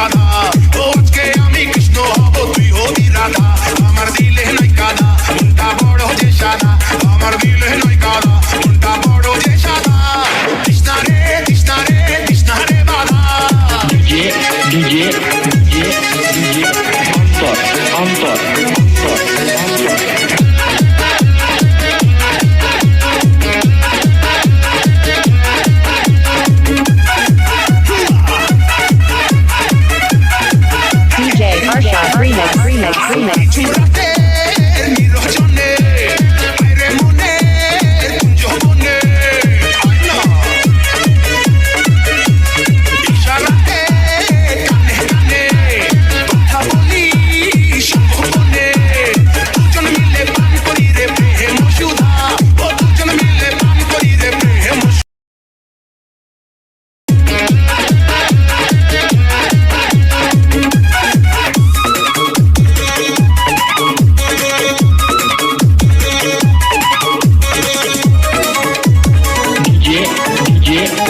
রাধা ও আজকে আমি কৃষ্ণ হব তুই হবি রাধা আমার দিলে নাই কাদা মনটা বড় যে সাদা আমার দিলে নাই কাদা মনটা বড় যে সাদা কৃষ্ণা রে কৃষ্ণা রে কৃষ্ণা রে বাধা DJ, DJ, DJ, DJ, অন্তর, অন্তর, অন্তর, অন্তর। DJ Harsha Remix. Remix. Remix Yeah.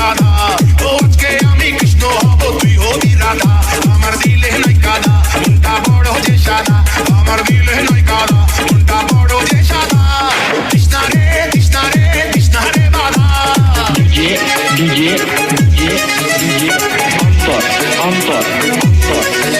Radha ও আজকে আমি কৃষ্ণ হব তুই হবি রাধা আমার দিলে নাই কাদা মনটা বড় যে সাদা আমার দিলে নাই কাদা মনটা বড় যে সাদা কৃষ্ণা রে কৃষ্ণা রে কৃষ্ণা রে বাধা DJ, DJ, DJ, DJ, অন্তর, অন্তর, অন্তর, অন্তর।